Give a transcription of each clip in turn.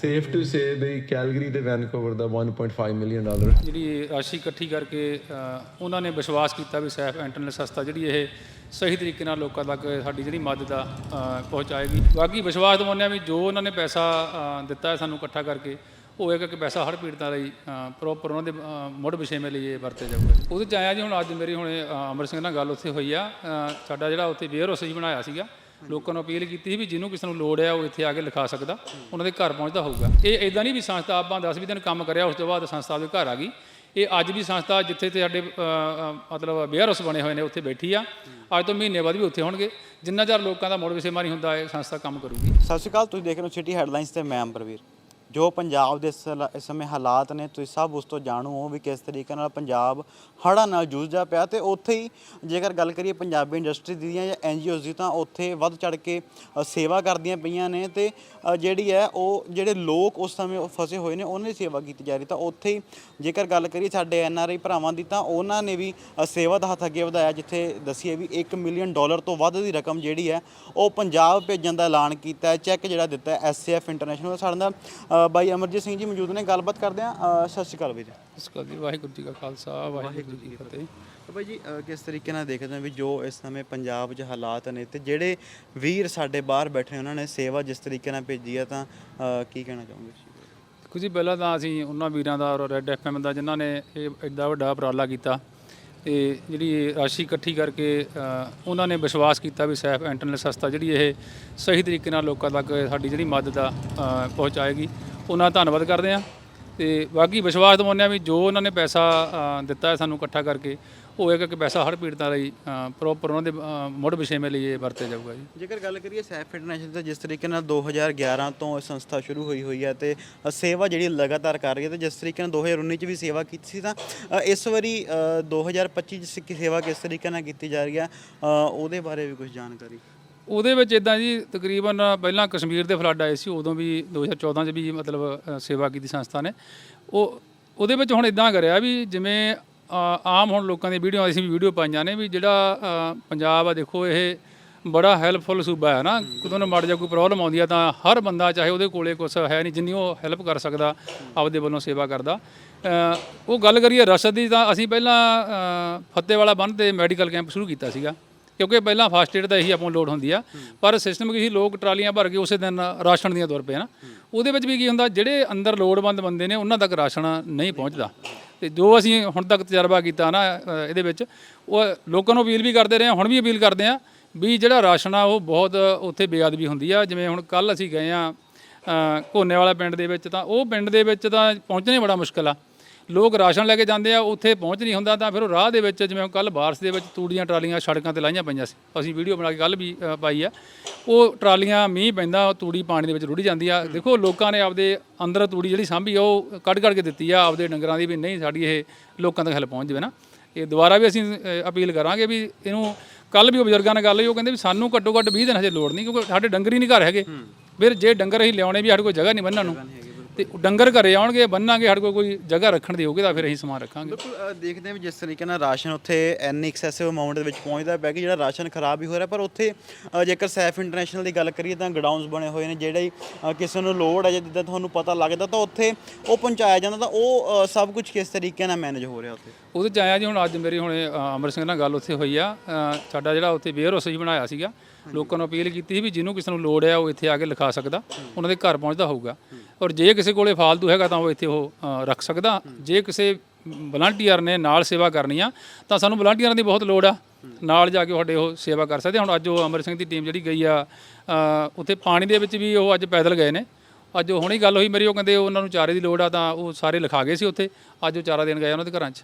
Safe to say ਬਈ Calgary ਤੇ Vancouver ਦਾ 1.5 million dollar ਜਿਹੜੀ ਰਾਸ਼ੀ ਇਕੱਠੀ ਕਰਕੇ ਉਹਨਾਂ ਨੇ ਵਿਸ਼ਵਾਸ ਕੀਤਾ ਵੀ ਸੈਫ ਇੰਟਰਨੈਟ ਸੰਸਥਾ ਜਿਹੜੀ ਇਹ ਸਹੀ ਤਰੀਕੇ ਨਾਲ ਲੋਕਾਂ ਤੱਕ ਸਾਡੀ ਜਿਹੜੀ ਮਦਦ ਆ ਪਹੁੰਚਾਏਗੀ। ਬਾਕੀ ਵਿਸ਼ਵਾਸ ਦਿਵਾਉਂਦੇ ਹਾਂ ਵੀ ਜੋ ਉਹਨਾਂ ਨੇ ਪੈਸਾ ਦਿੱਤਾ ਹੈ ਸਾਨੂੰ ਇਕੱਠਾ ਕਰਕੇ ਉਹ ਇੱਕ ਕਿ ਪੈਸਾ ਹਰ ਪੀੜਤਾਂ ਲਈ ਪ੍ਰੋਪਰ ਉਹਨਾਂ ਦੇ ਮੁੜ ਮੁੱਢ ਵਿਸ਼ੇਵੇਂ ਲਈ ਇਹ ਵਰਤੇ ਜਾਊਗਾ। ਉਹਦੇ ਚ ਆਇਆ ਜੀ ਹੁਣ ਅੱਜ ਮੇਰੀ ਹੁਣੇ ਅ, ਅਮਰ ਸਿੰਘ ਨਾਲ ਗੱਲ ਉੱਥੇ ਹੋਈ ਆ। ਸਾਡਾ ਜਿਹੜਾ ਉੱਥੇ ਵੇਅਰ ਹਾਊਸ ਹੀ ਬਣਾਇਆ ਸੀਗਾ ਲੋਕਾਂ ਨੂੰ ਅਪੀਲ ਕੀਤੀ ਸੀ ਵੀ ਜਿਹਨੂੰ ਕਿਸੇ ਨੂੰ ਲੋੜ ਹੈ ਉਹ ਇੱਥੇ ਆ ਕੇ ਲਿਖਾ ਸਕਦਾ, ਉਹਨਾਂ ਦੇ ਘਰ ਪਹੁੰਚਦਾ ਹੋਊਗਾ। ਇਹ ਇਦਾਂ ਨਹੀਂ ਵੀ ਸੰਸਥਾ ਆਪਾਂ 10 ਵੀਹ ਦਿਨ ਕੰਮ ਕਰਿਆ, ਉਸ ਤੋਂ ਬਾਅਦ ਸੰਸਥਾ ਦੇ ਘਰ ਆ ਗਈ। ਇਹ ਅੱਜ ਵੀ ਸੰਸਥਾ ਜਿੱਥੇ ਤੇ ਸਾਡੇ ਮਤਲਬ ਵੇਅਰ ਬਣੇ ਹੋਏ ਨੇ, ਉੱਥੇ ਬੈਠੀ ਆ। ਅੱਜ ਤੋਂ ਮਹੀਨੇ ਬਾਅਦ ਵੀ ਉੱਥੇ ਹੋਣਗੇ। ਜਿੰਨਾ ਚਿਰ ਲੋਕਾਂ ਦਾ ਮੋੜ ਵਿਸੇਮਾ ਨਹੀਂ ਹੁੰਦਾ, ਇਹ ਸੰਸਥਾ ਕੰਮ ਕਰੂਗੀ। ਸਤਿ ਸ਼੍ਰੀ ਅਕਾਲ, ਤੁਸੀਂ ਦੇਖ ਰਹੇ ਹੋ ਸਿਟੀ ਹੈਡਲਾਈਨਸ ਤੇ ਮੈਂ ਅੰਬਰਵੀਰ ਜੋ ਪੰਜਾਬ ਦੇ ਇਸ ਲ- ਇਸ ਸਮੇਂ ਹਾਲਾਤ ਨੇ ਤੁਸੀਂ ਸਭ ਉਸ ਤੋਂ ਜਾਣੂ ਹੋ ਵੀ ਕਿਸ ਤਰੀਕੇ ਨਾਲ ਪੰਜਾਬ ਹੜ੍ਹਾਂ ਨਾਲ ਜੂਝਦਾ ਪਿਆ ਤੇ ਉੱਥੇ ਹੀ ਜੇਕਰ ਗੱਲ ਕਰੀਏ ਪੰਜਾਬੀ ਇੰਡਸਟਰੀ ਦੀਆਂ ਜਾਂ ਐਨਜੀਓਜ਼ ਦੀ ਤਾਂ ਉੱਥੇ ਵੱਧ ਚੜ ਕੇ ਅ, ਸੇਵਾ ਕਰਦੀਆਂ ਪਈਆਂ ਨੇ ਤੇ ਅ, ਜਿਹੜੀ ਹੈ ਉਹ ਜਿਹੜੇ ਲੋਕ ਉਸ ਸਮੇਂ ਉਹ ਫਸੇ ਹੋਏ ਨੇ ਉਹਨਾਂ ਦੀ ਸੇਵਾ ਕੀਤੀ ਜਾ ਰਹੀ ਤਾਂ ਉੱਥੇ ਹੀ ਜੇਕਰ ਗੱਲ ਕਰੀਏ ਸਾਡੇ ਐਨਆਰਆਈ ਭਰਾਵਾਂ ਦੀ ਤਾਂ ਉਹਨਾਂ ਨੇ ਵੀ ਅ, ਸੇਵਾ ਦਾ ਹੱਥ ਅੱਗੇ ਵਧਾਇਆ ਜਿੱਥੇ ਦੱਸੀਏ ਵੀ 1 ਮਿਲੀਅਨ ਡਾਲਰ ਤੋਂ ਵੱਧ ਦੀ ਰਕਮ ਜਿਹੜੀ ਹੈ ਉਹ ਪੰਜਾਬ ਭੇਜਣ ਦਾ ਐਲਾਨ ਕੀਤਾ ਹੈ ਚੈੱਕ ਜਿਹੜਾ ਦਿੱਤਾ ਹੈ ਐਸਸੀਐਫ ਇੰਟਰਨੈਸ਼ਨਲ ਸਾਡੇ ਨਾਲ ਅ, ਬਾਈ ਅਮਰਜੀਤ ਸਿੰਘ ਜੀ ਮੌਜੂਦ ਨੇ ਗੱਲਬਾਤ ਕਰਦੇ ਆ ਸਤਿ ਸ਼੍ਰੀ ਅਕਾਲ ਵੀਰ ਇਸ ਕਰਕੇ ਵਾਹਿਗੁਰੂ ਜੀ ਕਾ ਖਾਲਸਾ ਵਾਹਿਗੁਰੂ ਜੀ ਕੀ ਫਤਿਹ। ਤਾਂ ਬਾਈ ਜੀ ਅ, ਕਿਸ ਤਰੀਕੇ ਨਾਲ ਦੇਖਦੇ ਹੋ ਵੀ ਜੋ ਇਸ ਸਮੇਂ ਪੰਜਾਬ 'ਚ ਹਾਲਾਤ ਨੇ ਤੇ ਜਿਹੜੇ ਵੀਰ ਸਾਡੇ ਬਾਹਰ ਬੈਠੇ ਨੇ, ਉਹਨਾਂ ਨੇ ਸੇਵਾ ਜਿਸ ਤਰੀਕੇ ਨਾਲ ਭੇਜੀ ਹੈ ਤਾਂ ਅ, ਕੀ ਕਹਿਣਾ ਚਾਹੋਗੇ ਤੁਸੀਂ ਜੀ ਪਹਿਲਾਂ ਤਾਂ ਅਸੀਂ ਉਹਨਾਂ ਵੀਰਾਂ ਦਾ ਔਰ ਰੈੱਡ ਐਫਐਮ ਦਾ ਜਿਨ੍ਹਾਂ ਨੇ ਇਹ ਐਡਾ ਵੱਡਾ ਉਪਰਾਲਾ ਕੀਤਾ ਤੇ ਜਿਹੜੀ ਰਾਸ਼ੀ ਇਕੱਠੀ ਕਰਕੇ ਉਹਨਾਂ ਨੇ ਵਿਸ਼ਵਾਸ ਕੀਤਾ ਵੀ ਸੈਫ ਇੰਟਰਨੈਟ ਸੰਸਥਾ ਜਿਹੜੀ ਇਹ ਸਹੀ ਤਰੀਕੇ ਨਾਲ ਲੋਕਾਂ ਤੱਕ ਸਾਡੀ ਜਿਹੜੀ ਮਦਦ ਆ ਪਹੁੰਚਾਏਗੀ। ਉਹਨਾਂ ਦਾ ਧੰਨਵਾਦ ਕਰਦੇ ਆ ਤੇ ਬਾਕੀ ਵਿਸ਼ਵਾਸ ਦਿਵਾਉਂਦੇ ਹਾਂ ਵੀ ਜੋ ਉਹਨਾਂ ਨੇ ਪੈਸਾ ਦਿੱਤਾ ਹੈ ਸਾਨੂੰ ਇਕੱਠਾ ਕਰਕੇ ਇੱਕ ਇੱਕ ਪੈਸਾ ਹਰ ਪੀੜਤਾਂ ਲਈ ਪ੍ਰੋਪਰ ਉਹਨਾਂ ਦੇ ਮੁੱਢ ਵਿਸ਼ੇਵੇਂ ਲਈ ਇਹ ਵਰਤੇ ਜਾਊਗਾ ਜੀ। ਜੇਕਰ ਗੱਲ ਕਰੀਏ ਸੈਫ ਇੰਟਰਨੈਸ਼ਨਲ ਤਾਂ ਜਿਸ ਤਰੀਕੇ ਨਾਲ 2011 ਤੋਂ ਇਹ ਸੰਸਥਾ ਸ਼ੁਰੂ ਹੋਈ ਹੋਈ ਹੈ ਤੇ ਸੇਵਾ ਜਿਹੜੀ ਲਗਾਤਾਰ ਕਰ ਰਹੀ ਹੈ ਤੇ ਜਿਸ ਤਰੀਕੇ ਨਾਲ 2019 ਚ ਵੀ ਸੇਵਾ ਕੀਤੀ ਸੀ ਤਾਂ ਇਸ ਵਾਰੀ ਅ, 2025 ਚ ਸਿੱਖੀ ਸੇਵਾ ਕਿਸ ਤਰੀਕੇ ਨਾਲ ਕੀਤੀ ਜਾ ਰਹੀ ਹੈ ਉਹਦੇ ਬਾਰੇ ਵੀ ਕੁਝ ਜਾਣਕਾਰੀ। ਉਹਦੇ ਵਿੱਚ ਇਦਾਂ ਜੀ ਤਕਰੀਬਨ ਪਹਿਲਾਂ ਕਸ਼ਮੀਰ ਦੇ ਫਲੱਡ ਆਏ ਸੀ ਉਦੋਂ ਵੀ 2014 ਚ ਵੀ ਮਤਲਬ ਸੇਵਾ ਕੀਤੀ ਸੰਸਥਾ ਨੇ। ਉਹ ਉਹਦੇ ਵਿੱਚ ਹੁਣ ਇਦਾਂ ਕਰਿਆ ਵੀ ਜਿਵੇਂ ਆਮ ਹੁਣ ਲੋਕਾਂ ਦੀ ਵੀਡੀਓ ਅਸੀਂ ਵੀ ਵੀਡੀਓ ਪਾਈਆਂ ਨੇ ਵੀ ਜਿਹੜਾ ਪੰਜਾਬ ਆ ਦੇਖੋ ਇਹ ਬੜਾ ਹੈਲਪਫੁਲ ਸੂਬਾ ਹੈ ਨਾ। ਕਦੋਂ ਨਾ ਮੜ ਜਾ ਕੋਈ ਪ੍ਰੋਬਲਮ ਆਉਂਦੀ ਆ ਤਾਂ ਹਰ ਬੰਦਾ ਚਾਹੇ ਉਹਦੇ ਕੋਲੇ ਕੁਝ ਹੈ ਨਹੀਂ ਜਿੰਨੀ ਉਹ ਹੈਲਪ ਕਰ ਸਕਦਾ ਆਪਦੇ ਵੱਲੋਂ ਸੇਵਾ ਕਰਦਾ। ਉਹ ਗੱਲ ਕਰੀਏ ਰਸਦ ਦੀ ਤਾਂ ਅਸੀਂ ਪਹਿਲਾਂ ਅ, ਫੱਤੇਵਾਲਾ ਬੰਨ੍ਹ ਤੇ ਮੈਡੀਕਲ ਕੈਂਪ ਸ਼ੁਰੂ ਕੀਤਾ ਸੀਗਾ। ਕਿਉਂਕਿ ਪਹਿਲਾਂ ਫਾਸਟ ਏਡ ਦਾ ਇਹੀ ਆਪਾਂ ਨੂੰ ਲੋਡ ਹੁੰਦੀ ਆ। ਪਰ ਸਿਸਟਮ ਕੀ ਸੀ ਲੋਕ ਟਰਾਲੀਆਂ ਭਰ ਕੇ ਉਸੇ ਦਿਨ ਰਾਸ਼ਨ ਦੀਆਂ ਤੁਰ ਪਏ ਨਾ। ਉਹਦੇ ਵਿੱਚ ਵੀ ਕੀ ਹੁੰਦਾ ਜਿਹੜੇ ਅੰਦਰ ਲੋੜਵੰਦ ਬੰਦੇ ਨੇ ਉਹਨਾਂ ਤੱਕ ਰਾਸ਼ਨ ਨਹੀਂ ਪਹੁੰਚਦਾ। ਤੇ ਜੋ ਅਸੀਂ ਹੁਣ ਤੱਕ ਤਜਰਬਾ ਕੀਤਾ ਨਾ ਅ, ਇਹਦੇ ਵਿੱਚ ਉਹ ਲੋਕਾਂ ਨੂੰ ਅਪੀਲ ਵੀ ਕਰਦੇ ਰਹੇ ਹਾਂ ਹੁਣ ਵੀ ਅਪੀਲ ਕਰਦੇ ਹਾਂ ਵੀ ਜਿਹੜਾ ਰਾਸ਼ਨ ਆ ਉਹ ਬਹੁਤ ਉੱਥੇ ਬੇਅਦਬੀ ਹੁੰਦੀ ਆ। ਜਿਵੇਂ ਹੁਣ ਕੱਲ ਅਸੀਂ ਗਏ ਆ ਕੋਨੇ ਵਾਲਾ ਪਿੰਡ ਦੇ ਵਿੱਚ ਤਾਂ ਉਹ ਪਿੰਡ ਦੇ ਵਿੱਚ ਤਾਂ ਪਹੁੰਚਣਾ ਹੀ ਬੜਾ ਮੁਸ਼ਕਲ ਆ। ਲੋਕ ਰਾਸ਼ਨ ਲੈ ਕੇ ਜਾਂਦੇ ਆ ਉੱਥੇ ਪਹੁੰਚ ਨਹੀਂ ਹੁੰਦਾ ਤਾਂ ਫਿਰ ਉਹ ਰਾਹ ਦੇ ਵਿੱਚ ਜਿਵੇਂ ਕੱਲ ਬਾਰਿਸ਼ ਦੇ ਵਿੱਚ ਤੂੜੀਆਂ ਟਰਾਲੀਆਂ ਸੜਕਾਂ ਤੇ ਲਾਈਆਂ ਪਈਆਂ ਸੀ। ਅਸੀਂ ਵੀਡੀਓ ਬਣਾ ਕੇ ਕੱਲ ਵੀ ਅ, ਪਾਈ ਆ। ਉਹ ਟਰਾਲੀਆਂ ਮੀਂਹ ਪੈਂਦਾ ਉਹ ਤੂੜੀ ਪਾਣੀ ਦੇ ਵਿੱਚ ਰੁੜੀ ਜਾਂਦੀ ਆ। ਦੇਖੋ ਲੋਕਾਂ ਨੇ ਆਪਦੇ ਅੰਦਰ ਤੂੜੀ ਜਿਹੜੀ ਸਾਂਭੀ ਆ ਉਹ ਕੱਢ ਕੱਢ ਕੇ ਦਿੱਤੀ ਆ। ਆਪਦੇ ਡੰਗਰਾਂ ਦੀ ਵੀ ਨਹੀਂ ਸਾਡੀ ਇਹ ਲੋਕਾਂ ਤੱਕ ਹਲ ਪਹੁੰਚ ਜਾਵੇ ਨਾ। ਇਹ ਦੁਬਾਰਾ ਵੀ ਅਸੀਂ ਅ, ਅਪੀਲ ਕਰਾਂਗੇ ਵੀ ਇਹਨੂੰ ਕੱਲ ਵੀ ਉਹ ਬਜ਼ੁਰਗਾਂ ਨਾਲ ਗੱਲ ਹੋਈ ਉਹ ਕਹਿੰਦੇ ਵੀ ਸਾਨੂੰ ਘੱਟੋ ਘੱਟ 20 ਦਿਨ ਹਜੇ ਲੋੜ ਨਹੀਂ ਕਿਉਂਕਿ ਸਾਡੇ ਡੰਗਰ ਹੀ ਨਹੀਂ ਘਰ ਹੈਗੇ। ਫਿਰ ਜੇ ਡੰਗਰ ਅਸੀਂ ਲਿਆਉਣੇ ਵੀ ਸਾਡੇ ਕੋਲ ਜਗ੍ਹਾ ਨਹੀਂ ਬੰਨਣ ਨੂੰ ਤੇ ਡੰਗਰ ਘਰੇ ਆਉਣਗੇ ਬੰਨਾਂਗੇ ਸਾਡੇ ਕੋਲ ਕੋਈ ਜਗ੍ਹਾ ਰੱਖਣ ਦੀ ਹੋਊਗੀ ਤਾਂ ਫਿਰ ਅਸੀਂ ਸਮਾਨ ਰੱਖਾਂਗੇ। ਬਿਲਕੁਲ ਅ, ਦੇਖਦੇ ਹਾਂ ਵੀ ਜਿਸ ਤਰੀਕੇ ਨਾਲ ਰਾਸ਼ਨ ਉੱਥੇ ਐਨੀ ਐਕਸੈਸਿਵ ਅਮਾਉਂਟ ਦੇ ਵਿੱਚ ਪਹੁੰਚਦਾ ਪਿਆ ਕਿ ਜਿਹੜਾ ਰਾਸ਼ਨ ਖਰਾਬ ਹੀ ਹੋ ਰਿਹਾ ਪਰ ਉੱਥੇ ਅ, ਜੇਕਰ ਸੈਫ ਇੰਟਰਨੈਸ਼ਨਲ ਦੀ ਗੱਲ ਕਰੀਏ ਤਾਂ ਗਡਾਊਨਸ ਬਣੇ ਹੋਏ ਨੇ ਜਿਹੜੇ ਅ, ਕਿਸੇ ਨੂੰ ਲੋੜ ਹੈ ਜਾਂ ਜਿੱਦਾਂ ਤੁਹਾਨੂੰ ਪਤਾ ਲੱਗਦਾ ਤਾਂ ਉੱਥੇ ਉਹ ਪਹੁੰਚਾਇਆ ਜਾਂਦਾ ਤਾਂ ਉਹ ਅ, ਸਭ ਕੁਝ ਕਿਸ ਤਰੀਕੇ ਨਾਲ ਮੈਨੇਜ ਹੋ ਰਿਹਾ ਉੱਥੇ? ਉਹਦੇ ਚ ਆਇਆ ਜੀ ਹੁਣ ਅੱਜ ਮੇਰੀ ਹੁਣੇ ਅ, ਅਮਰ ਸਿੰਘ ਨਾਲ ਗੱਲ ਉੱਥੇ ਹੋਈ ਆ ਅ, ਸਾਡਾ ਜਿਹੜਾ ਉੱਥੇ ਵੇਅਰ ਹਾਊਸ ਹੀ ਬਣਾਇਆ ਸੀਗਾ ਲੋਕਾਂ ਨੂੰ ਅਪੀਲ ਕੀਤੀ ਸੀ ਵੀ ਜਿਹਨੂੰ ਕਿਸੇ ਨੂੰ ਲੋੜ ਹੈ ਉਹ ਇੱਥੇ ਆ ਕੇ ਲਿਖਾ ਸਕਦਾ ਉਹਨਾਂ ਦੇ ਘਰ ਪਹੁੰਚਦਾ ਹੋਊਗਾ। ਔਰ ਜੇ ਕਿਸੇ ਕੋਲੇ ਫਾਲਤੂ ਹੈਗਾ ਤਾਂ ਉਹ ਇੱਥੇ ਉਹ ਅ, ਰੱਖ ਸਕਦਾ। ਜੇ ਕਿਸੇ ਵਲੰਟੀਅਰ ਨੇ ਨਾਲ ਸੇਵਾ ਕਰਨੀ ਆ ਤਾਂ ਸਾਨੂੰ ਵਲੰਟੀਅਰਾਂ ਦੀ ਬਹੁਤ ਲੋੜ ਆ। ਨਾਲ ਜਾ ਕੇ ਤੁਹਾਡੇ ਉਹ ਸੇਵਾ ਕਰ ਸਕਦੇ ਆ। ਹੁਣ ਅੱਜ ਉਹ ਅਮਰ ਸਿੰਘ ਦੀ ਟੀਮ ਜਿਹੜੀ ਗਈ ਆ ਅ, ਉੱਥੇ ਪਾਣੀ ਦੇ ਵਿੱਚ ਵੀ ਉਹ ਅੱਜ ਪੈਦਲ ਗਏ ਨੇ। ਅੱਜ ਉਹ ਹੁਣੀ ਗੱਲ ਹੋਈ ਮੇਰੀ ਉਹ ਕਹਿੰਦੇ ਉਹਨਾਂ ਨੂੰ ਚਾਰੇ ਦੀ ਲੋੜ ਆ ਤਾਂ ਉਹ ਸਾਰੇ ਲਿਖਾ ਗਏ ਸੀ ਉੱਥੇ। ਅੱਜ ਉਹ ਚਾਰਾ ਦੇਣ ਗਏ ਉਹਨਾਂ ਦੇ ਘਰਾਂ 'ਚ।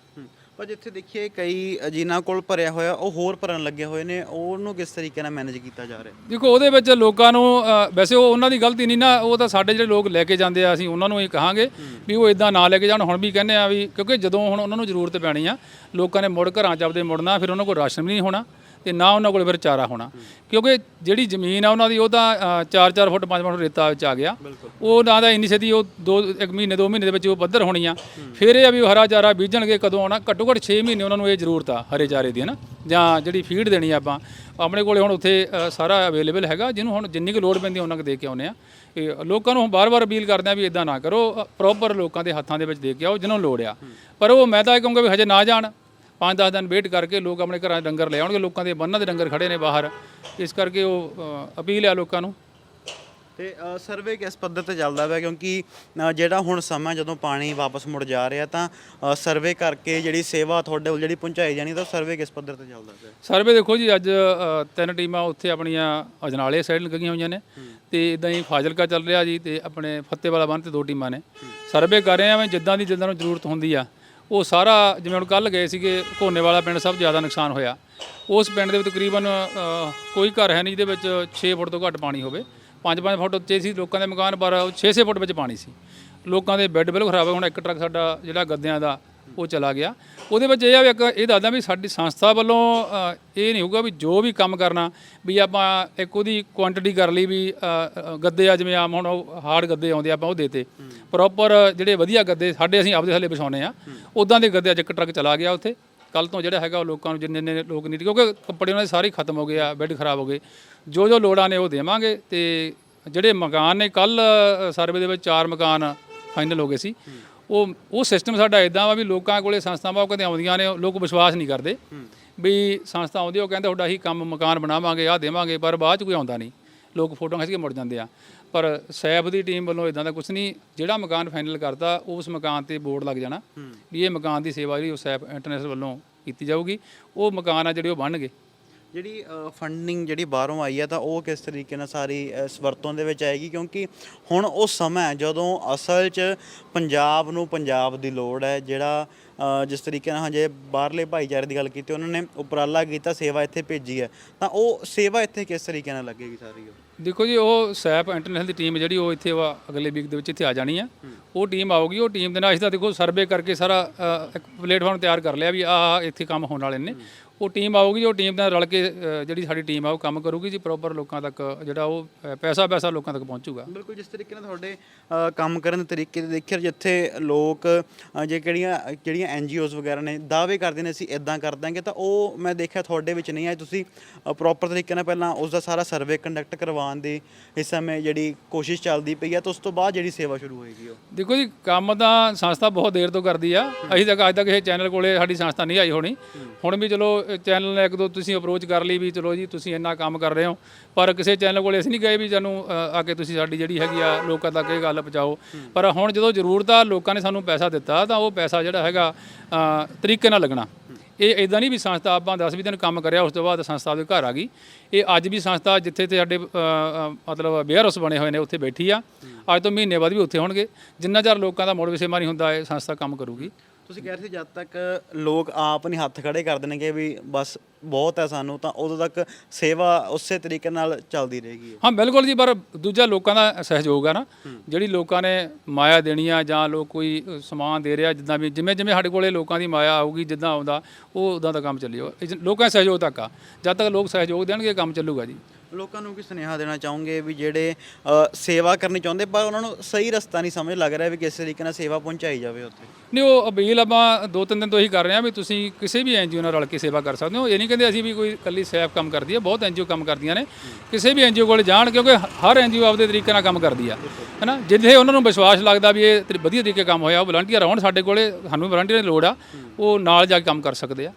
ਪਰ ਜਿੱਥੇ ਦੇਖੀਏ ਕਈ ਜਿਨ੍ਹਾਂ ਕੋਲ ਭਰਿਆ ਹੋਇਆ ਉਹ ਹੋਰ ਭਰਨ ਲੱਗੇ ਹੋਏ ਨੇ ਉਹਨੂੰ ਕਿਸ ਤਰੀਕੇ ਨਾਲ ਮੈਨੇਜ ਕੀਤਾ ਜਾ ਰਿਹਾ? ਦੇਖੋ ਉਹਦੇ ਵਿੱਚ ਲੋਕਾਂ ਨੂੰ ਅ, ਵੈਸੇ ਉਹ ਉਹਨਾਂ ਦੀ ਗਲਤੀ ਨਹੀਂ ਨਾ ਉਹ ਤਾਂ ਸਾਡੇ ਜਿਹੜੇ ਲੋਕ ਲੈ ਕੇ ਜਾਂਦੇ ਆ ਅਸੀਂ ਉਹਨਾਂ ਨੂੰ ਇਹ ਕਹਾਂਗੇ ਵੀ ਉਹ ਇਦਾਂ ਨਾ ਲੈ ਕੇ ਜਾਣ। ਹੁਣ ਵੀ ਕਹਿੰਦੇ ਆ ਵੀ ਕਿਉਂਕਿ ਜਦੋਂ ਹੁਣ ਉਹਨਾਂ ਨੂੰ ਜ਼ਰੂਰਤ ਪੈਣੀ ਆ ਲੋਕਾਂ ਨੇ ਮੁੜ ਘਰਾਂ ਚ ਆਪਦੇ ਮੁੜਨਾ ਫਿਰ ਉਹਨਾਂ ਕੋਲ ਰਾਸ਼ਨ ਵੀ ਨਹੀਂ ਹੋਣਾ। ਤੇ ਨਾ ਉਹਨਾਂ ਕੋਲ ਫਿਰ ਚਾਰਾ ਹੋਣਾ। ਕਿਉਂਕਿ ਜਿਹੜੀ ਜ਼ਮੀਨ ਆ ਉਹਨਾਂ ਦੀ ਉਹ ਤਾਂ 4-4 ਫੁੱਟ 5 ਫੁੱਟ ਰੇਤਾ ਵਿੱਚ ਆ ਗਿਆ। ਉਹ ਨਾ ਦਾ ਇੰਨੀ ਛੇਤੀ ਉਹ ਦੋ ਇੱਕ ਮਹੀਨੇ ਦੋ ਮਹੀਨੇ ਦੇ ਵਿੱਚ ਉਹ ਪੱਧਰ ਹੋਣੀ ਆ। ਫਿਰ ਇਹ ਆ ਵੀ ਹਰਾ ਚਾਰਾ ਬੀਜਣਗੇ ਕਦੋਂ ਆਉਣਾ? ਘੱਟੋ ਘੱਟ 6 ਮਹੀਨੇ ਉਹਨਾਂ ਨੂੰ ਇਹ ਜ਼ਰੂਰਤ ਆ ਹਰੇ ਚਾਰੇ ਦੀ ਹੈ ਨਾ ਜਾਂ ਜਿਹੜੀ ਫੀਡ ਦੇਣੀ ਆਪਾਂ। ਆਪਣੇ ਕੋਲੇ ਹੁਣ ਉੱਥੇ ਸਾਰਾ ਅਵੇਲੇਬਲ ਹੈਗਾ ਜਿਹਨੂੰ ਹੁਣ ਜਿੰਨੀ ਕੁ ਲੋੜ ਪੈਂਦੀ ਉਹਨਾਂ ਕੁ ਦੇ ਕੇ ਆਉਨੇ ਆ। ਇਹ ਲੋਕਾਂ ਨੂੰ ਬਾਰ-ਬਾਰ ਅਪੀਲ ਕਰਦੇ ਆ ਵੀ ਇਦਾਂ ਨਾ ਕਰੋ ਪ੍ਰੋਪਰ ਲੋਕਾਂ ਦੇ ਹੱਥਾਂ ਦੇ ਵਿੱਚ ਦੇ ਕੇ ਆਓ ਜਿਹਨਾਂ ਨੂੰ ਲੋੜ ਆ। ਪਰ ਉਹ ਮੈਂ ਤਾਂ ਇਹ ਕਹੂੰਗਾ ਵੀ ਹਜੇ ਨਾ ਜਾਣ। 5-10 ਦਿਨ ਵੇਟ ਕਰਕੇ ਲੋਕ ਆਪਣੇ ਘਰਾਂ 'ਚ ਡੰਗਰ ਲੈ ਆਉਣਗੇ ਲੋਕਾਂ ਦੇ ਬੰਨਾਂ ਦੇ ਡੰਗਰ ਖੜੇ ਨੇ ਬਾਹਰ। ਇਸ ਕਰਕੇ ਉਹ ਅਪੀਲ ਆ ਲੋਕਾਂ ਨੂੰ। ਤੇ ਸਰਵੇ ਕਿਸ ਪੱਧਰ ਤੇ ਚੱਲਦਾ ਪਿਆ? ਕਿਉਂਕਿ ਜਿਹੜਾ ਹੁਣ ਸਮਾਂ ਜਦੋਂ ਪਾਣੀ ਵਾਪਸ ਮੁੜ ਜਾ ਰਿਹਾ ਤਾਂ ਸਰਵੇ ਕਰਕੇ ਜਿਹੜੀ ਸੇਵਾ ਤੁਹਾਡੇ ਕੋਲ ਜਿਹੜੀ ਪਹੁੰਚਾਈ ਜਾਣੀ ਤਾਂ ਸਰਵੇ ਕਿਸ ਪੱਧਰ ਤੇ ਚੱਲਦਾ ਪਿਆ? ਸਰਵੇ ਦੇਖੋ ਜੀ ਅੱਜ ਤਿੰਨ ਟੀਮਾਂ ਉੱਥੇ ਆਪਣੀਆਂ ਅਜਨਾਲੇ ਸਾਈਡ ਲੱਗੀਆਂ ਹੋਈਆਂ ਨੇ। ਤੇ ਇਦਾਂ ਹੀ ਫਾਜ਼ਿਲਕਾ ਚੱਲ ਰਿਹਾ ਜੀ ਤੇ ਆਪਣੇ ਫੱਤੇਵਾਲਾ ਬੰਨ ਤੇ ਦੋ ਟੀਮਾਂ ਨੇ। ਸਰਵੇ ਕਰ ਰਹੇ ਆ ਜਿੱਦਾਂ ਦੀ ਜਿੱਦਾਂ ਨੂੰ ਜ਼ਰੂਰਤ ਹੁੰਦੀ ਆ। ਉਹ ਸਾਰਾ ਜਿਵੇਂ ਹੁਣ ਕੱਲ ਗਏ ਸੀਗੇ ਘੋਨੇਵਾਲਾ ਪਿੰਡ ਸਭ ਤੋਂ ਜ਼ਿਆਦਾ ਨੁਕਸਾਨ ਹੋਇਆ। ਉਸ ਪਿੰਡ ਦੇ ਵਿੱਚ ਤਕਰੀਬਨ ਕੋਈ ਘਰ ਹੈ ਨਹੀਂ ਜਿਹਦੇ ਵਿੱਚ 6 ਫੁੱਟ ਤੋਂ ਘੱਟ ਪਾਣੀ ਹੋਵੇ। 5-5 ਫੁੱਟ ਉੱਚੇ ਸੀ ਲੋਕਾਂ ਦੇ ਮਕਾਨ, ਪਰ 6-6 ਫੁੱਟ ਵਿੱਚ ਪਾਣੀ ਸੀ। ਲੋਕਾਂ ਦੇ ਬੈੱਡ ਬਿਲਕੁਲ ਖਰਾਬ ਹੋਏ। ਹੁਣ ਇੱਕ ਟਰੱਕ ਸਾਡਾ ਜਿਹੜਾ ਗੱਦਿਆਂ ਦਾ ਉਹ ਚਲਾ ਗਿਆ। ਉਹਦੇ ਵਿੱਚ ਇਹ ਆ ਵੀ ਇੱਕ ਇਹ ਦੱਸਦਾ ਵੀ ਸਾਡੀ ਸੰਸਥਾ ਵੱਲੋਂ ਅ, ਇਹ ਨਹੀਂ ਹੋਊਗਾ ਵੀ ਜੋ ਵੀ ਕੰਮ ਕਰਨਾ ਵੀ ਆਪਾਂ ਇੱਕ ਉਹਦੀ ਕੁਆਂਟੀਟੀ ਕਰ ਲਈ ਵੀ ਅ, ਅ, ਗੱਦੇ ਆ ਜਿਵੇਂ ਆਮ ਹੁਣ ਹਾਰਡ ਗੱਦੇ ਆਉਂਦੇ ਆ, ਆਪਾਂ ਉਹ ਦੇਤੇ। ਪ੍ਰੋਪਰ ਜਿਹੜੇ ਵਧੀਆ ਗੱਦੇ ਸਾਡੇ ਅਸੀਂ ਆਪਦੇ ਥੱਲੇ ਵਿਛਾਉਨੇ ਆ। ਉਦਾਂ ਦੇ ਗੱਦੇ ਅੱਜ ਇੱਕ ਟਰੱਕ ਚਲਾ ਗਿਆ ਉੱਥੇ। ਕੱਲ ਤੋਂ ਜਿਹੜਾ ਹੈਗਾ ਉਹ ਲੋਕਾਂ ਨੂੰ ਜਿੰਨੇ ਜਿੰਨੇ ਲੋਕ ਨਹੀਂ ਕਿਉਂਕਿ ਕੱਪੜੇ ਉਹਨਾਂ ਦੇ ਸਾਰੇ ਖਤਮ ਹੋ ਗਏ ਆ ਬੈੱਡ ਖਰਾਬ ਹੋ ਗਏ। ਜੋ ਜੋ ਲੋੜਾਂ ਨੇ ਉਹ ਦੇਵਾਂਗੇ ਤੇ ਜਿਹੜੇ ਮਕਾਨ ਨੇ ਕੱਲ ਸਰਵੇ ਦੇ ਵਿੱਚ ਚਾਰ ਮਕਾਨ ਫਾਈਨਲ ਹੋ ਗਏ ਸੀ। ਉਹ ਉਹ ਸਿਸਟਮ ਸਾਡਾ ਇਦਾਂ ਵਾ ਵੀ ਲੋਕਾਂ ਕੋਲੇ ਸੰਸਥਾਵਾਂ ਉਹ ਕਦੇ ਆਉਂਦੀਆਂ ਨੇ ਲੋਕ ਵਿਸ਼ਵਾਸ ਨਹੀਂ ਕਰਦੇ ਵੀ ਸੰਸਥਾ ਆਉਂਦੀ ਉਹ ਕਹਿੰਦੇ ਤੁਹਾਡਾ ਹੀ ਕੰਮ ਮਕਾਨ ਬਣਾਵਾਂਗੇ ਆਹ ਦੇਵਾਂਗੇ ਪਰ ਬਾਅਦ ਚ ਕੋਈ ਆਉਂਦਾ ਨਹੀਂ। ਲੋਕ ਫੋਟੋਆਂ ਖਿੱਚ ਕੇ ਮੁੜ ਜਾਂਦੇ ਆ। ਪਰ ਸੈਬ ਦੀ ਟੀਮ ਵੱਲੋਂ ਇਦਾਂ ਦਾ ਕੁਝ ਨਹੀਂ ਜਿਹੜਾ ਮਕਾਨ ਫਾਈਨਲ ਕਰਤਾ ਉਸ ਮਕਾਨ ਤੇ ਬੋਰਡ ਲੱਗ ਜਾਣਾ ਵੀ ਇਹ ਮਕਾਨ ਦੀ ਸੇਵਾ ਜਿਹੜੀ ਉਹ ਸੈਬ ਇੰਟਰਨੈਸ਼ਨਲ ਵੱਲੋਂ ਕੀਤੀ ਜਾਊਗੀ। ਉਹ ਮਕਾਨ ਆ ਜਿਹੜੇ ਉਹ ਬਣਨਗੇ। ਜਿਹੜੀ ਫੰਡਿੰਗ ਜਿਹੜੀ ਬਾਹਰੋਂ ਆਈ ਹੈ ਤਾਂ ਉਹ ਕਿਸ ਤਰੀਕੇ ਨਾਲ ਸਾਰੀ ਇਸ ਵਰਤੋਂ ਦੇ ਵਿੱਚ ਆਏਗੀ? ਕਿਉਂਕਿ ਹੁਣ ਉਹ ਸਮਾਂ ਹੈ ਜਦੋਂ ਅਸਲ 'ਚ ਪੰਜਾਬ ਨੂੰ ਪੰਜਾਬ ਦੀ ਲੋੜ ਹੈ ਜਿਹੜਾ ਜਿਸ ਤਰੀਕੇ ਨਾਲ ਹਜੇ ਬਾਹਰਲੇ ਭਾਈਚਾਰੇ ਦੀ ਗੱਲ ਕੀਤੀ ਉਹਨਾਂ ਨੇ ਉਪਰਾਲਾ ਕੀਤਾ ਸੇਵਾ ਇੱਥੇ ਭੇਜੀ ਹੈ। ਤਾਂ ਉਹ ਸੇਵਾ ਇੱਥੇ ਕਿਸ ਤਰੀਕੇ ਨਾਲ ਲੱਗੇਗੀ ਸਾਰੀ ਉਹ? ਦੇਖੋ ਜੀ ਉਹ ਸੈਪ ਇੰਟਰਨੈਸ਼ਨਲ ਦੀ ਟੀਮ ਜਿਹੜੀ ਉਹ ਇੱਥੇ ਵਾ ਅਗਲੇ ਵੀਕ ਦੇ ਵਿੱਚ ਇੱਥੇ ਆ ਜਾਣੀ ਆ ਉਹ ਟੀਮ ਆਊਗੀ ਉਹ ਟੀਮ ਦੇ ਨਾਲ ਅਸੀਂ ਤਾਂ ਦੇਖੋ ਸਰਵੇ ਕਰਕੇ ਸਾਰਾ ਇੱਕ ਪਲੇਟਫਾਰਮ ਤਿਆਰ ਕਰ ਲਿਆ ਵੀ ਆ ਇੱਥੇ ਕੰਮ ਹੋਣ ਵਾਲੇ ਨੇ। ਉਹ ਟੀਮ ਆਊਗੀ ਉਹ ਟੀਮ ਨਾਲ ਰਲ ਕੇ ਅ, ਜਿਹੜੀ ਸਾਡੀ ਟੀਮ ਆ ਉਹ ਕੰਮ ਕਰੂਗੀ ਜੀ ਪ੍ਰੋਪਰ ਲੋਕਾਂ ਤੱਕ ਜਿਹੜਾ ਉਹ ਅ, ਪੈਸਾ ਪੈਸਾ ਲੋਕਾਂ ਤੱਕ ਪਹੁੰਚੂਗਾ। ਬਿਲਕੁਲ ਜਿਸ ਤਰੀਕੇ ਨਾਲ ਤੁਹਾਡੇ ਅ, ਕੰਮ ਕਰਨ ਦੇ ਤਰੀਕੇ ਦੇ ਦੇਖਿਆ ਜਿੱਥੇ ਲੋਕ ਅ, ਜੇ ਕਿਹੜੀਆਂ ਜਿਹੜੀਆਂ ਐਨਜੀਓਜ਼ ਵਗੈਰਾ ਨੇ ਦਾਅਵੇ ਕਰਦੇ ਨੇ ਅਸੀਂ ਇਦਾਂ ਕਰ ਦਾਂਗੇ ਤਾਂ ਉਹ ਮੈਂ ਦੇਖਿਆ ਤੁਹਾਡੇ ਵਿੱਚ ਨਹੀਂ ਆਏ। ਤੁਸੀਂ ਪ੍ਰੋਪਰ ਤਰੀਕੇ ਨਾਲ ਪਹਿਲਾਂ ਉਸ ਦਾ ਸਾਰਾ ਸਰਵੇ ਕੰਡਕਟ ਕਰਵਾਉਣ ਦੀ ਇਸ ਸਮੇਂ ਜਿਹੜੀ ਕੋਸ਼ਿਸ਼ ਚੱਲਦੀ ਪਈ ਹੈ ਤਾਂ ਉਸ ਤੋਂ ਬਾਅਦ ਜਿਹੜੀ ਸੇਵਾ ਸ਼ੁਰੂ ਹੋਏਗੀ ਉਹ। ਦੇਖੋ ਜੀ ਕੰਮ ਤਾਂ ਸੰਸਥਾ ਬਹੁਤ ਦੇਰ ਤੋਂ ਕਰਦੀ ਆ। ਅਸੀਂ ਤੱਕ ਅੱਜ ਤੱਕ ਇਹ ਚੈਨਲ ਕੋਲੇ ਸਾਡੀ ਸੰਸਥਾ ਨਹੀਂ ਆਈ ਹੋਣੀ। ਹੁਣ ਵੀ ਚਲੋ ਚੈਨਲ ਨੇ ਇੱਕ ਦੋ ਤੁਸੀਂ ਅਪਰੋਚ ਕਰ ਲਈ ਵੀ ਚਲੋ ਜੀ ਤੁਸੀਂ ਇੰਨਾ ਕੰਮ ਕਰ ਰਹੇ ਹੋ। ਪਰ ਕਿਸੇ ਚੈਨਲ ਕੋਲੇ ਅਸੀਂ ਨਹੀਂ ਗਏ ਵੀ ਸਾਨੂੰ ਅ, ਆ ਕੇ ਤੁਸੀਂ ਸਾਡੀ ਜਿਹੜੀ ਹੈਗੀ ਆ ਲੋਕਾਂ ਤੱਕ ਇਹ ਗੱਲ ਪਹੁੰਚਾਓ। ਪਰ ਹੁਣ ਜਦੋਂ ਜ਼ਰੂਰਤ ਆ ਲੋਕਾਂ ਨੇ ਸਾਨੂੰ ਪੈਸਾ ਦਿੱਤਾ ਤਾਂ ਉਹ ਪੈਸਾ ਜਿਹੜਾ ਹੈਗਾ ਅ, ਤਰੀਕੇ ਨਾਲ ਲੱਗਣਾ। ਇਹ ਇਦਾਂ ਨਹੀਂ ਵੀ ਸੰਸਥਾ ਆਪਾਂ 10 20 ਦਿਨ ਕੰਮ ਕਰਿਆ ਉਸ ਤੋਂ ਬਾਅਦ ਸੰਸਥਾ ਦੇ ਘਰ ਆ ਗਈ। ਇਹ ਅੱਜ ਵੀ ਸੰਸਥਾ ਜਿੱਥੇ ਤੇ ਸਾਡੇ ਅ, ਅ, ਮਤਲਬ ਵੇਅਰ ਹਾਊਸ ਬਣੇ ਹੋਏ ਨੇ ਉੱਥੇ ਬੈਠੀ ਆ। ਅੱਜ ਤੋਂ ਮਹੀਨੇ ਬਾਅਦ ਵੀ ਉੱਥੇ ਹੋਣਗੇ। ਜਿੰਨਾ ਚਿਰ ਲੋਕਾਂ ਦਾ ਮੋੜ ਵਿਸੇਮਾ ਨਹੀਂ ਹੁੰਦਾ ਇਹ ਸੰਸਥਾ ਕੰਮ ਕਰੂਗੀ। ਤੁਸੀਂ ਕਹਿ ਰਹੇ ਸੀ ਜਦ ਤੱਕ ਲੋਕ ਆਪ ਨਹੀਂ ਹੱਥ ਖੜੇ ਕਰ ਦੇਣਗੇ ਵੀ ਬਸ ਬਹੁਤ ਹੈ ਸਾਨੂੰ ਤਾਂ ਉਦੋਂ ਤੱਕ ਸੇਵਾ ਉਸੇ ਤਰੀਕੇ ਨਾਲ ਚੱਲਦੀ ਰਹੇਗੀ ਹਾਂ ਬਿਲਕੁਲ ਜੀ ਪਰ ਦੂਜਾ ਲੋਕਾਂ ਦਾ ਸਹਿਯੋਗ ਆ ਨਾ। ਜਿਹੜੀ ਲੋਕਾਂ ਨੇ ਮਾਇਆ ਦੇਣੀ ਆ ਜਾਂ ਲੋਕ ਕੋਈ ਸਮਾਨ ਦੇ ਰਿਹਾ ਜਿੱਦਾਂ ਵੀ ਜਿਵੇਂ ਜਿਵੇਂ ਸਾਡੇ ਕੋਲੇ ਲੋਕਾਂ ਦੀ ਮਾਇਆ ਆਊਗੀ ਜਿੱਦਾਂ ਆਉਂਦਾ ਉਹ ਉਦਾਂ ਦਾ ਕੰਮ ਚੱਲਿਓ। ਇਹ 'ਚ ਲੋਕਾਂ ਦਾ ਸਹਿਯੋਗ ਤੱਕ ਆ। ਜਦ ਤੱਕ ਲੋਕ ਸਹਿਯੋਗ ਦੇਣਗੇ ਕੰਮ ਚੱਲੂਗਾ ਜੀ। ਲੋਕਾਂ ਨੂੰ ਕੀ ਸੁਨੇਹਾ ਦੇਣਾ ਚਾਹੋਗੇ ਵੀ ਜਿਹੜੇ ਅ, ਸੇਵਾ ਕਰਨੀ ਚਾਹੁੰਦੇ ਪਰ ਉਹਨਾਂ ਨੂੰ ਸਹੀ ਰਸਤਾ ਨਹੀਂ ਸਮਝ ਲੱਗ ਰਿਹਾ ਵੀ ਕਿਸ ਤਰੀਕੇ ਨਾਲ ਸੇਵਾ ਪਹੁੰਚਾਈ ਜਾਵੇ ਉੱਥੇ? ਨਹੀਂ ਉਹ ਅਪੀਲ ਆਪਾਂ ਦੋ ਤਿੰਨ ਦਿਨ ਤੋਂ ਹੀ ਕਰ ਰਹੇ ਹਾਂ ਵੀ ਤੁਸੀਂ ਕਿਸੇ ਵੀ ਐਨਜੀਓ ਨਾਲ ਰਲ ਕੇ ਸੇਵਾ ਕਰ ਸਕਦੇ ਹੋ। ਇਹ ਨਹੀਂ ਕਹਿੰਦੇ ਅਸੀਂ ਵੀ ਕੋਈ ਇਕੱਲੀ ਸੈਫ ਕੰਮ ਕਰਦੀ ਹੈ ਬਹੁਤ ਐਨਜੀਓ ਕੰਮ ਕਰਦੀਆਂ ਨੇ। ਕਿਸੇ ਵੀ ਐਨਜੀਓ ਕੋਲ ਜਾਣ ਕਿਉਂਕਿ ਹਰ ਐਨਜੀਓ ਆਪਦੇ ਤਰੀਕੇ ਨਾਲ ਕੰਮ ਕਰਦੀ ਆ ਹੈਨਾ? ਜਿੱਥੇ ਉਹਨਾਂ ਨੂੰ ਵਿਸ਼ਵਾਸ ਲੱਗਦਾ ਵੀ ਇਹ ਤਰੀ- ਵਧੀਆ ਤਰੀਕੇ ਕੰਮ ਹੋਇਆ ਉਹ ਵਲੰਟੀਅਰ ਆਉਣ ਸਾਡੇ ਕੋਲੇ ਸਾਨੂੰ ਵਲੰਟੀਅਰ ਦੀ ਲੋੜ ਆ ਉਹ ਨਾਲ ਜਾ ਕੇ ਕੰਮ ਕਰ ਸਕਦੇ ਆ।